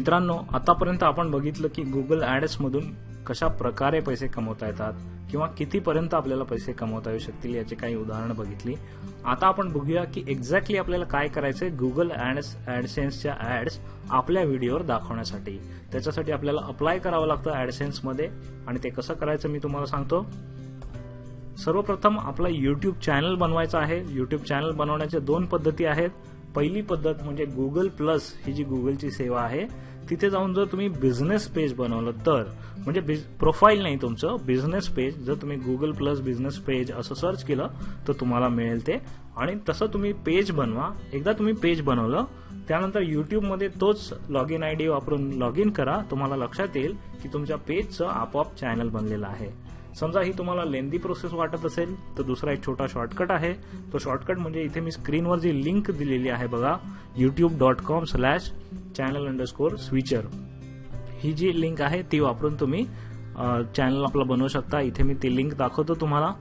मित्रांनो आतापर्यंत आपण बघितलं की गुगल ऍड्समधून कशा प्रकारे पैसे कमवता येतात किंवा कितीपर्यंत आपल्याला पैसे कमवता येऊ शकतील याची काही उदाहरणं बघितली. आता आपण बघूया की एक्झॅक्टली आपल्याला काय करायचंय गुगल ऍड्स ॲडसेन्सच्या ॲड्स आपल्या व्हिडिओवर दाखवण्यासाठी. त्याच्यासाठी आपल्याला अप्लाय करावं लागतं ॲडसेन्समध्ये आणि ते कसं करायचं मी तुम्हाला सांगतो. सर्वप्रथम आपला यूट्यूब चॅनल बनवायचा आहे. यूट्यूब चॅनल बनवण्याच्या दोन पद्धती आहेत. पहिली पद्धत म्हणजे गुगल प्लस ही जी गुगलची सेवा आहे तिथे जाऊन जर तुम्ही बिझनेस पेज बनवलं तर म्हणजे प्रोफाईल नाही तुमचं बिझनेस पेज जर तुम्ही गुगल प्लस बिझनेस पेज असं सर्च केलं तर तुम्हाला मिळेल ते. आणि तसं तुम्ही पेज बनवा. एकदा तुम्ही पेज बनवलं त्यानंतर युट्यूबमध्ये तोच लॉग इन आय डी वापरून लॉग इन करा. तुम्हाला लक्षात येईल की तुमच्या पेजचं आपोआप चॅनल बनलेलं आहे. समजा ही तुम्हाला लेंदी प्रोसेस वाटत असेल तर दुसरा एक छोटा शॉर्टकट आहे. तो शॉर्टकट म्हणजे इथे मी स्क्रीनवर जी लिंक दिलेली आहे बघा YouTube dot com slash channel underscore switcher ही जी लिंक आहे ती वापरून तुम्ही चॅनल आपला बनवू शकता. इथे मी ती लिंक दाखवतो तुम्हाला.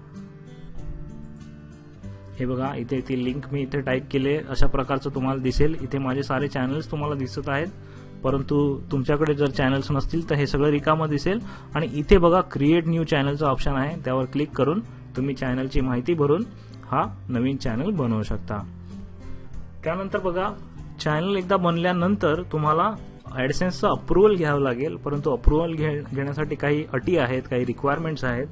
हे बघा इथे ती लिंक मी इथे टाईप केले. अशा प्रकारचं तुम्हाला दिसेल. इथे माझे सारे चॅनल्स तुम्हाला दिसत आहेत. परंतु तुमच्याकडे जर चॅनल्स नसतील तर हे सगळं रिकामं दिसेल. आणि इथे बघा क्रिएट न्यू चॅनलचं ऑप्शन आहे. त्यावर क्लिक करून तुम्ही चॅनलची माहिती भरून हा नवीन चॅनल बनवू शकता. त्यानंतर बघा चॅनल एकदा बनल्यानंतर तुम्हाला ॲडसेन्सचं अप्रुव्हल घ्यावं लागेल. परंतु अप्रुव्हल घेण्यासाठी काही अटी आहेत काही रिक्वायरमेंट्स आहेत.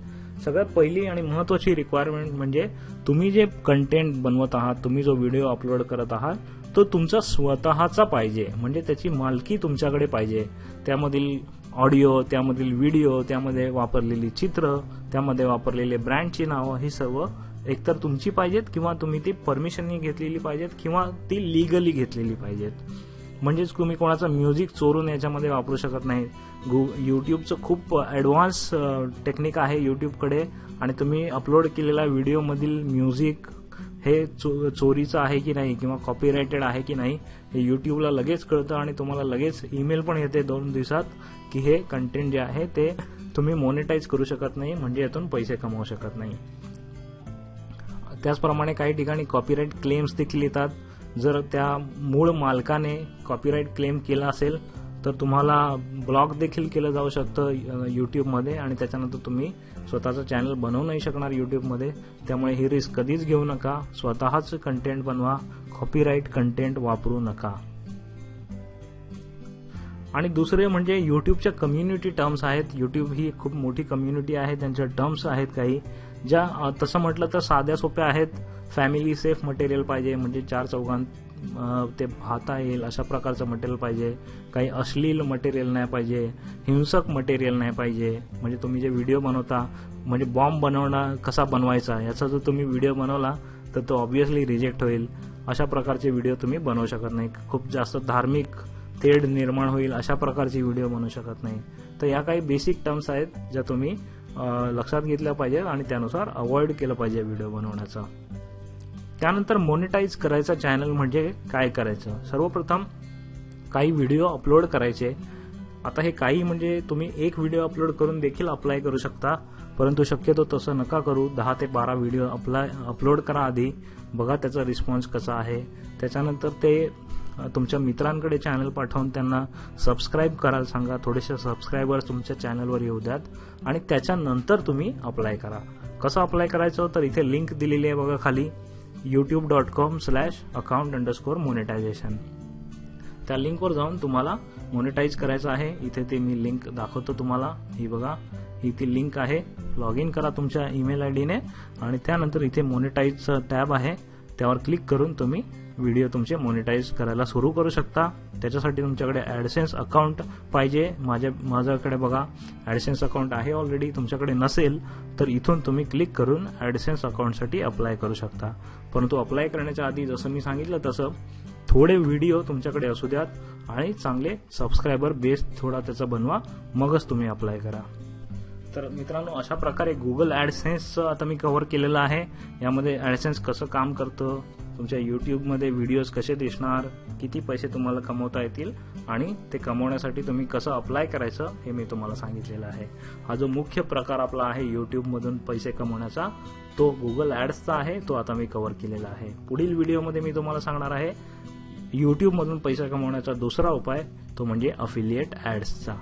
सगळ्यात पहिली आणि महत्वाची रिक्वायरमेंट म्हणजे तुम्ही जे कंटेंट बनवत आहात तुम्ही जो व्हिडिओ अपलोड करत आहात तो तुमचा स्वतःचा पाहिजे. म्हणजे त्याची मालकी तुमच्याकडे पाहिजे. त्यामधील ऑडिओ त्यामधील व्हिडिओ त्यामध्ये वापरलेली चित्र त्यामध्ये वापरलेले ब्रँडची नावं ही सर्व एकतर तुमची पाहिजेत किंवा तुम्ही ती परमिशननी घेतलेली पाहिजेत किंवा ती लिगली घेतलेली पाहिजेत. म्हणजेच तुम्ही कोणाचं म्युझिक चोरून याच्यामध्ये वापरू शकत नाही. गु यूट्यूबचं खूप ॲडव्हान्स टेक्निक आहे यूट्यूबकडे आणि तुम्ही अपलोड केलेल्या व्हिडिओमधील म्युझिक हे चो चोरीचं आहे की नाही किंवा कॉपीरायटेड आहे की नाही हे यूट्यूबला लगेच कळतं आणि तुम्हाला लगेच ईमेल पण येते दोन दिवसात की हे कंटेंट जे आहे ते तुम्ही मोनिटाईज करू शकत नाही म्हणजे यातून पैसे कमवू शकत नाही. त्याचप्रमाणे काही ठिकाणी कॉपीराईट क्लेम्स देखील येतात. जर त्या मूळ मालकाने कॉपीराईट क्लेम केला असेल तर तुम्हाला ब्लॉक देखील केलं जाऊ शकतं यूट्यूबमध्ये आणि त्याच्यानंतर तुम्ही स्वतःचं चॅनल बनवू नाही शकणार यूट्यूबमध्ये त्यामुळे ही रिस्क कधीच घेऊ नका. स्वतःच कंटेंट बनवा. कॉपीराईट कंटेंट वापरू नका. आणि दुसरे म्हणजे यूट्यूबच्या कम्युनिटी टर्म्स आहेत. यूट्यूब ही खूप मोठी कम्युनिटी आहे. त्यांच्या टर्म्स आहेत काही ज्या तसं म्हटलं तर साध्या सोप्या आहेत. फॅमिली सेफ मटेरियल पाहिजे म्हणजे चार चौघांत ते पाहता येईल अशा प्रकारचं मटेरियल पाहिजे. काही अश्लील मटेरियल नाही पाहिजे. हिंसक मटेरियल नाही पाहिजे. म्हणजे तुम्ही जे व्हिडिओ बनवता म्हणजे बॉम्ब बनवणं कसा बनवायचा याचा जर तुम्ही व्हिडिओ बनवला तर तो ऑब्विसली रिजेक्ट होईल. अशा प्रकारचे व्हिडिओ तुम्ही बनवू शकत नाही. खूप जास्त धार्मिक थेड निर्माण होईल अशा प्रकारची व्हिडिओ बनवू शकत नाही. तर या काही बेसिक टर्म्स आहेत ज्या तुम्ही लक्षात घेतल्या पाहिजेत आणि त्यानुसार अवॉइड केलं पाहिजे व्हिडिओ बनवण्याचा. त्यानंतर मोनिटाईज करायचा चॅनल म्हणजे काय करायचं? सर्वप्रथम काही व्हिडिओ अपलोड करायचे. आता हे काही म्हणजे तुम्ही एक व्हिडिओ अपलोड करून देखील अप्लाय करू शकता. परंतु शक्यतो तसं नका करू. दहा ते बारा व्हिडिओ अप्लाय अपलोड करा आधी. बघा त्याचा रिस्पॉन्स कसा आहे. त्याच्यानंतर ते तुमच्या मित्रांकडे चॅनल पाठवून त्यांना सबस्क्राईब करायला सांगा. थोडेसे सबस्क्रायबर्स तुमच्या चॅनलवर येऊ द्यात. आणि त्याच्यानंतर तुम्ही अप्लाय करा. कसं अप्लाय करायचं? तर इथे लिंक दिलेली आहे बघा खाली. YouTube dot com slash account underscore monetisation त्या लिंकवर जाऊन तुम्हाला मोनेटाईज करायचं आहे. इथे ते मी लिंक दाखवतो तुम्हाला. ही बघा. ही ती लिंक आहे. लॉग इन करा तुमच्या ईमेल आय डीने आणि त्यानंतर इथे मोनेटाईजचं टॅब आहे. त्यावर क्लिक करून तुम्ही व्हिडिओ तुमचे मोनिटाईज करायला सुरू करू शकता. त्याच्यासाठी तुमच्याकडे ॲडसेन्स अकाउंट पाहिजे. माझ्या माझ्याकडे बघा ॲडसेन्स अकाउंट आहे ऑलरेडी तुमच्याकडे नसेल तर इथून तुम्ही क्लिक करून ॲडसेन्स अकाउंटसाठी अप्लाय करू शकता. परंतु अप्लाय करण्याच्या आधी जसं मी सांगितलं तसं थोडे व्हिडिओ तुमच्याकडे असू द्यात आणि चांगले सबस्क्रायबर बेस थोडा त्याचा बनवा. मगच तुम्ही अप्लाय करा. तर मित्रांनो अशा प्रकारे गुगल ॲडसेन्सचं आता मी कव्हर केलेलं आहे. यामध्ये ॲडसेन्स कसं काम करतं तुमच्या यूट्यूबमध्ये व्हिडिओज कसे दिसणार किती पैसे तुम्हाला कमवता येतील आणि ते कमवण्यासाठी तुम्ही कसं अप्लाय करायचं हे मी तुम्हाला सांगितलेलं आहे. हा जो मुख्य प्रकार आपला आहे यूट्यूबमधून पैसे कमवण्याचा तो गुगल ॲड्सचा आहे तो आता मी कव्हर केलेला आहे. पुढील व्हिडिओमध्ये मी तुम्हाला सांगणार आहे यूट्यूबमधून पैसा कमवण्याचा दुसरा उपाय तो म्हणजे अफिलिएट ॲड्सचा